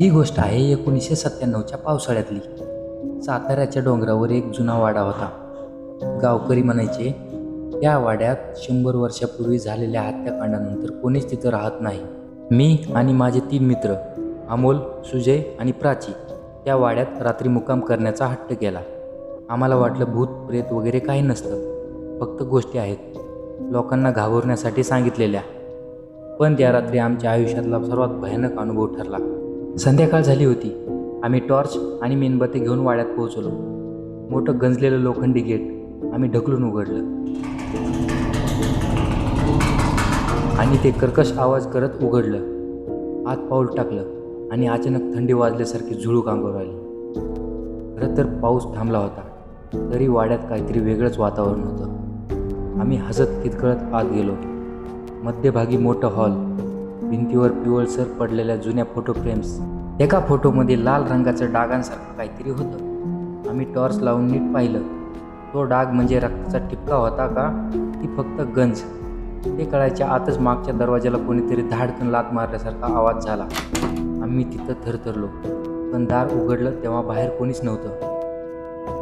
ही गोष्ट आहे एकोणीसशे सत्त्याण्णवच्या पावसाळ्यातली. साताऱ्याच्या डोंगरावर एक जुना वाडा होता. गावकरी म्हणायचे या वाड्यात शंभर वर्षापूर्वी झालेल्या हत्याकांडानंतर कोणीच तिथं राहत नाही. मी आणि माझे तीन मित्र अमोल सुजय आणि प्राची त्या वाड्यात रात्री मुक्काम करण्याचा हट्ट केला. आम्हाला वाटलं भूत प्रेत वगैरे काही नसतं. फक्त गोष्टी आहेत. लोकांना घाबरण्यासाठी सांगितलेल्या. पण त्या रात्री आमच्या आयुष्यातला सर्वात भयानक अनुभव ठरला. संध्याकाळ झाली होती. आम्ही टॉर्च आणि मेणबत्ती घेऊन वाड्यात पोहोचलो. मोठं गंजलेलं लोखंडी गेट आम्ही ढकलून उघडलं. आणि ते कर्कश आवाज करत उघडलं. आत पाऊल टाकलं आणि अचानक थंडी वाजल्यासारखी झुळूक अंगावर आली. खरं तर पाऊस थांबला होता. तरी वाड्यात काहीतरी वेगळंच वातावरण होतं. आम्ही हसत कितकळत आत गेलो. मध्यभागी मोठं हॉल भिंतीवर पिवळसर पडलेल्या जुन्या फोटो फ्रेम्स एका फोटोमध्ये लाल रंगाचं डागांसारखं काहीतरी होतं. आम्ही टॉर्च लावून नीट पाहिलं. तो डाग म्हणजे रक्ताचा ठिपका होता का? ती फक्त गंज. ते कळायच्या आतच मागच्या दरवाजाला कोणीतरी धाडकन लात मारल्यासारखा आवाज झाला. आम्ही तिथं थरथरलो. पण दार उघडलं तेव्हा बाहेर कोणीच नव्हतं.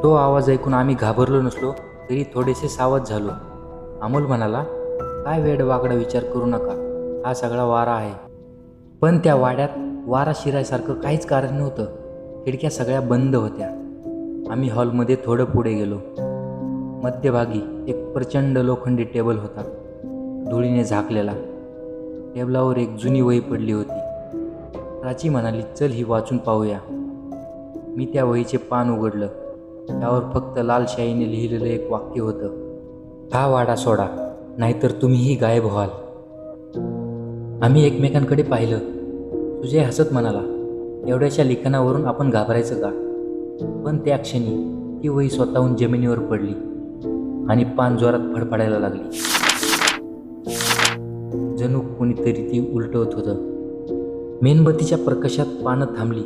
तो आवाज ऐकून आम्ही घाबरलो नसलो तरी थोडेसे सावध झालो. अमोल म्हणाला काय वेड वाकडा विचार करू नका. हा सगळा वारा आहे. पण त्या वाड्यात वारा शिरायसारखं काहीच कारण नव्हतं. खिडक्या सगळ्या बंद होत्या. आम्ही हॉलमध्ये थोडं पुढे गेलो. मध्यभागी एक प्रचंड लोखंडी टेबल होता. धुळीने झाकलेला. टेबलावर एक जुनी वही पडली होती. प्राची म्हणाली चल ही वाचून पाहूया. मी त्या वहीचे पान उघडलं. त्यावर फक्त लालशाहीने लिहिलेलं एक वाक्य होतं. हा वाडा सोडा नाहीतर तुम्हीही गायब व्हाल. आम्ही एकमेकांकडे पाहिलं. सुजय हसत म्हणाला एवढ्याशा लिखाणावरून आपण घाबरायचं का? पण त्या क्षणी ती वही स्वतःहून जमिनीवर पडली आणि पान जोरात फडफडायला लागली. जणू कोणीतरी ती उलटवत होतं. मेणबत्तीच्या प्रकाशात पानं थांबली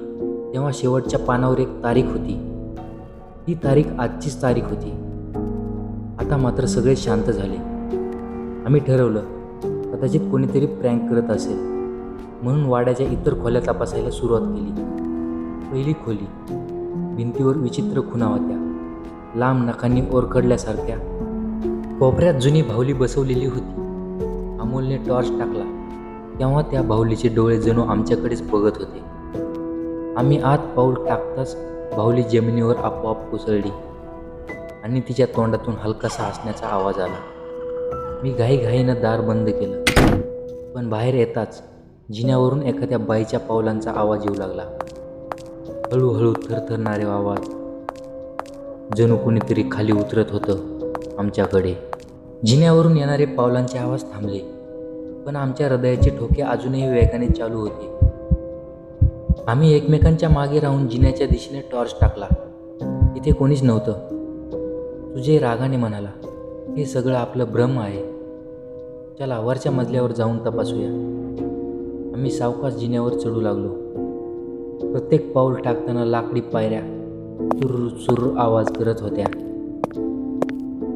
तेव्हा शेवटच्या पानावर एक तारीख होती. ती तारीख आजचीच तारीख होती. आता मात्र सगळे शांत झाले. आम्ही ठरवलं कदाचित कोणीतरी प्रँक करत असेल. म्हणून वाड्याच्या इतर खोल्या तपासायला सुरुवात केली. पहिली खोली. भिंतीवर विचित्र खुणा होत्या. लांब नखांनी ओरखडल्यासारख्या. कोपऱ्यात जुनी बाहुली बसवलेली होती. अमोलने टॉर्च टाकला. तेव्हा त्या बाहुलीचे डोळे जणू आमच्याकडेच बघत होते. आम्ही आत पाऊल टाकताच बाहुली जमिनीवर आपोआप कोसळली. आणि तिच्या तोंडातून हलकासा हसण्याचा आवाज आला. मी घाईघाईनं दार बंद केलं. पण बाहेर येताच जिन्यावरून एखाद्या बाईच्या पावलांचा आवाज येऊ लागला. हळूहळू थरथरणारे आवाज. जणू कोणीतरी खाली उतरत होतं आमच्याकडे. जिन्यावरून येणारे पावलांचे आवाज थांबले पण आमच्या हृदयाचे ठोके अजूनही वेगाने चालू होते. आम्ही एकमेकांच्या मागे राहून जिन्याच्या दिशेने टॉर्च टाकला. इथे कोणीच नव्हतं. तुझे रागाने म्हणाला हे सगळं आपलं भ्रम आहे. चला वरच्या मजल्यावर जाऊन तपासूया. आम्ही सावकाश जिन्यावर चढू लागलो. प्रत्येक पाऊल टाकताना लाकडी पायऱ्या चुर चुर आवाज करत होत्या.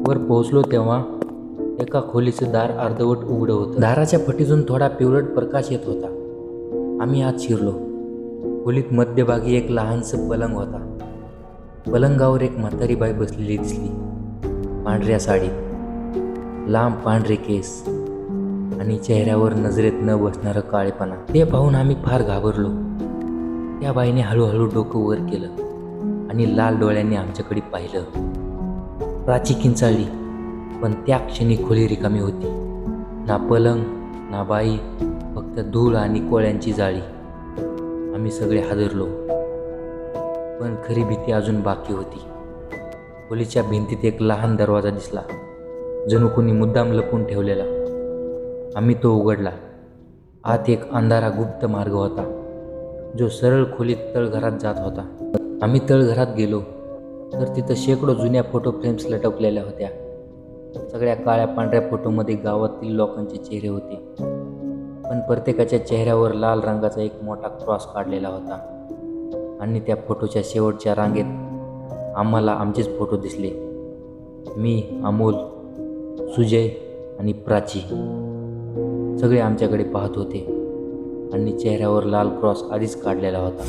वर पोहोचलो तेव्हा एका खोलीचं दार अर्धवट उघडं होतं. दाराच्या फटीतून थोडा पिवळट प्रकाश येत होता. आम्ही आत शिरलो. खोलीत मध्यभागी एक लहानसं पलंग होता. पलंगावर एक म्हातारी बाई बसलेली दिसली. पांढऱ्या साडीत. लांब पांढरे केस. आणि चेहऱ्यावर नजरेत न बसणारं काळेपणा. ते पाहून आम्ही फार घाबरलो. त्या बाईने हळूहळू डोकं वर केलं आणि लाल डोळ्यांनी आमच्याकडे पाहिलं. प्राची किंचाळली पण त्या क्षणी खोली रिकामी होती. ना पलंग ना बाई फक्त धूळ आणि कोळ्यांची जाळी. आम्ही सगळे हादरलो. पण खरी भीती अजून बाकी होती. खोलीच्या भिंतीत एक लहान दरवाजा दिसला जणू कोणी मुद्दाम लपून ठेवलेला. आम्ही तो उघडला. आत एक अंधारा गुप्त मार्ग होता जो सरळ खोलीत तळघरात जात होता. आम्ही तळघरात गेलो तर तिथं शेकडो जुन्या फोटो फ्रेम्स लटकलेल्या होत्या. सगळ्या काळ्या पांढऱ्या फोटोमध्ये गावातील लोकांचे चेहरे होते. पण प्रत्येकाच्या चेहऱ्यावर लाल रंगाचा एक मोठा क्रॉस काढलेला होता. आणि त्या फोटोच्या शेवटच्या रांगेत आम्हाला आमचेच फोटो दिसले. मी अमोल सुजय आणि प्राची. सगळे आमच्याकडे पाहत होते. आणि चेहऱ्यावर लाल क्रॉस आधीच काढलेला होता.